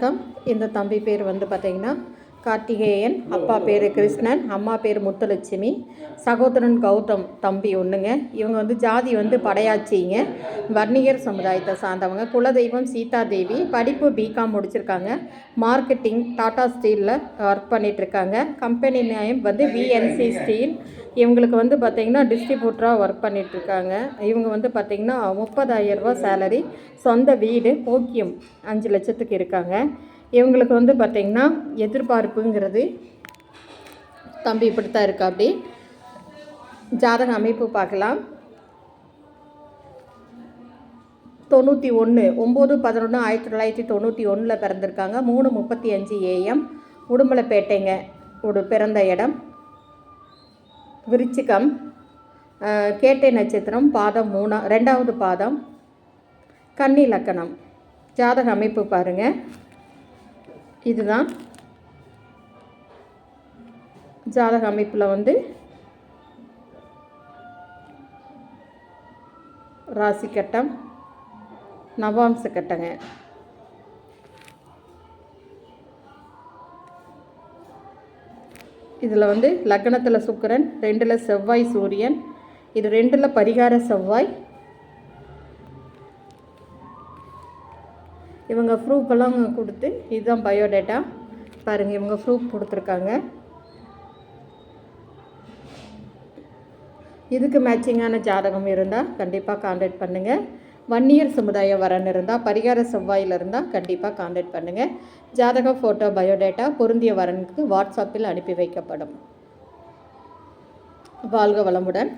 வணக்கம். இந்த தம்பி பேர் வந்து பார்த்தீங்கன்னா கார்த்திகேயன் அப்பா பேர் கிருஷ்ணன் அம்மா பேர் முத்துலட்சுமி சகோதரன் கௌதம் தம்பி ஒன்றுங்க இவங்க வந்து ஜாதி வந்து படையாச்சிங்க. வர்ணிகர் சமுதாயத்தை சார்ந்தவங்க. குலதெய்வம் சீதா தேவி படிப்பு பிகாம் முடிச்சிருக்காங்க. மார்க்கெட்டிங் டாடா ஸ்டீலில் ஒர்க் பண்ணிகிட்ருக்காங்க கம்பெனி நேம் வந்து விஎன்சி ஸ்டீல் இவங்களுக்கு வந்து பார்த்திங்கன்னா டிஸ்ட்ரிபியூட்டராக ஒர்க் பண்ணிகிட்ருக்காங்க இவங்க வந்து பார்த்திங்கன்னா முப்பதாயிரரூபா சேலரி சொந்த வீடு போக்கியம் அஞ்சு லட்சத்துக்கு இருக்காங்க. இவங்களுக்கு வந்து பார்த்திங்கன்னா எதிர்பார்ப்புங்கிறது தம்பி இப்படித்தான் இருக்கா அப்படி ஜாதக அமைப்பு பார்க்கலாம். தொண்ணூற்றி ஒன்று ஒம்பது பதினொன்று ஆயிரத்தி தொள்ளாயிரத்தி தொண்ணூற்றி ஒன்றில் பிறந்திருக்காங்க. மூணு முப்பத்தி அஞ்சு ஏஎம் உடுமலைப்பேட்டைங்க ஒரு பிறந்த இடம். விருச்சிகம் கேட்டை நட்சத்திரம் பாதம் மூணா ரெண்டாவது பாதம் கன்னி லக்கணம். ஜாதக அமைப்பு பாருங்கள் இதுதான். ஜாதக அமைப்பில் வந்து ராசி கட்டம் நவாம்ச கட்டங்க. இதில் வந்து லக்னத்தில் சுக்கரன் ரெண்டில் செவ்வாய் சூரியன் இது ரெண்டில் பரிகார செவ்வாய். இவங்க ப்ரூஃபெல்லாம் கொடுத்து இதுதான் பயோடேட்டா பாருங்கள் இவங்க ப்ரூஃப் கொடுத்துருக்காங்க. இதுக்கு மேட்சிங்கான ஜாதகம் இருந்தால் கண்டிப்பாக காண்டாக்ட் பண்ணுங்கள் வன்னியர் சமுதாய வரன் இருந்தால் பரிகார செவ்வாயில் இருந்தால் கண்டிப்பாக காண்டாக்ட் பண்ணுங்கள் ஜாதக ஃபோட்டோ பயோடேட்டா பொருந்திய வரனுக்கு வாட்ஸ்அப்பில் அனுப்பி வைக்கப்படும். வாழ்க வளமுடன்.